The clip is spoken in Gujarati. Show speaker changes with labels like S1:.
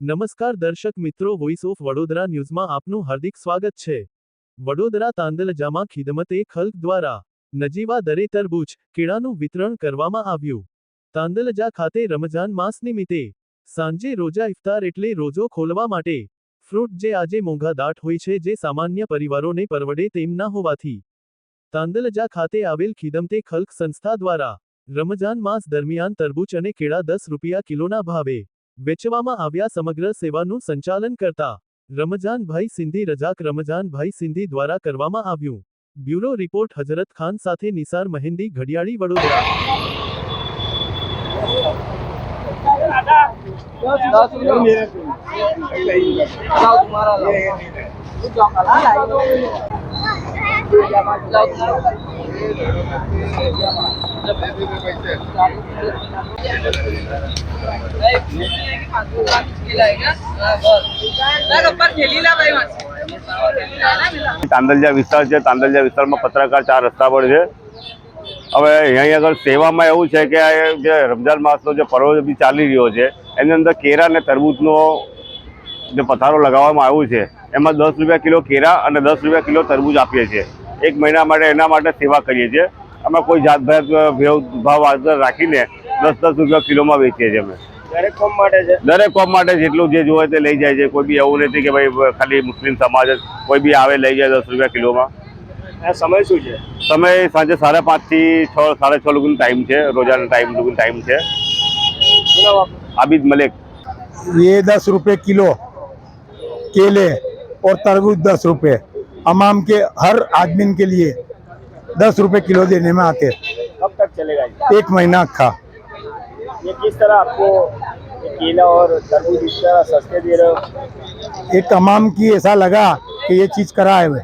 S1: નમસ્કાર દર્શક મિત્રો વોઇસ ઓફ વડોદરા ન્યૂઝમાં આપનું હાર્દિક સ્વાગત છે. વડોદરા તાંદલજામાં ખિદમતે ખલ્ક દ્વારા નજીવા દરે તરબૂચ કેળાનું વિતરણ કરવામાં આવ્યું. તાંદલજા ખાતે રમજાન માસ નિમિત્તે સાંજે રોજા ઇફતાર એટલે રોજો ખોલવા માટે ફ્રૂટ જે આજે મોંઘા દાટ હોય છે જે સામાન્ય પરિવારોને પરવડે તેમ ના હોવાથી તાંદલજા ખાતે આવેલ ખિદમતે ખલ્ક સંસ્થા દ્વારા રમજાન માસ દરમિયાન તરબૂચ અને કેળા દસ રૂપિયા કિલોના ભાવે વેચવામાં આવ્યા સમગ્ર સેવાનું સંચાલન કરતા રમજાનભાઈ સિંધી રજાક રમજાનભાઈ સિંધી દ્વારા કરવામાં આવ્યું. બ્યુરો રિપોર્ટ હજરત ખાન સાથે નિસાર મહેંદી ઘડિયાળી વડોદરા.
S2: તાંદલજા વિસ્તાર છે. તાંદલજા વિસ્તારમાં પત્રકાર ચાર રસ્તા પર છે. હવે અહીંયા આગળ સેવામાં એવું છે કે આ જે રમજાન માસનો જે પર્વ બી ચાલી રહ્યો છે, એની અંદર કેરા અને તરબૂચનો જે પથારો લગાવવામાં આવ્યું છે. એમાં દસ રૂપિયા કિલો કેરા અને દસ રૂપિયા કિલો તરબૂચ આપીએ છીએ. એક મહિના માટે એના માટે સેવા કરીએ છીએ અમે કોઈ જાતભાત ભાવ આદર રાખીને દસ દસ રૂપિયા કિલોમાં વેચીએ છીએ અમે
S3: દરેક કોમ માટે છે
S2: દરેક કોમ માટે જેટલું જે જોવે તે લઈ જાય છે કોઈ બી એવું નથી કે ભાઈ ખાલી મુસ્લિમ સમાજ જ કોઈ બી આવે લઈ જાય દસ રૂપિયા કિલોમાં
S3: આ સમય શું છે
S2: સમય સાંજે સાડા પાંચથી છ સાડા છ લોકોનો ટાઈમ છે રોજાના ટાઈમ લોકોનો ટાઈમ છે
S3: શું નામ આપનું?
S2: આબિદ મલિક
S4: ये दस रुपए किलो केले और तरबूज दस रुपए अमाम के हर आदमी के लिए दस रुपए किलो देने में आते
S3: कब तक चलेगा
S4: एक महीना का।
S3: ये किस तरह आपको केला और तरबूज इस तरह सस्ते दे रहे हो?
S4: एक तमाम की ऐसा लगा कि ये चीज़ कराए हुए।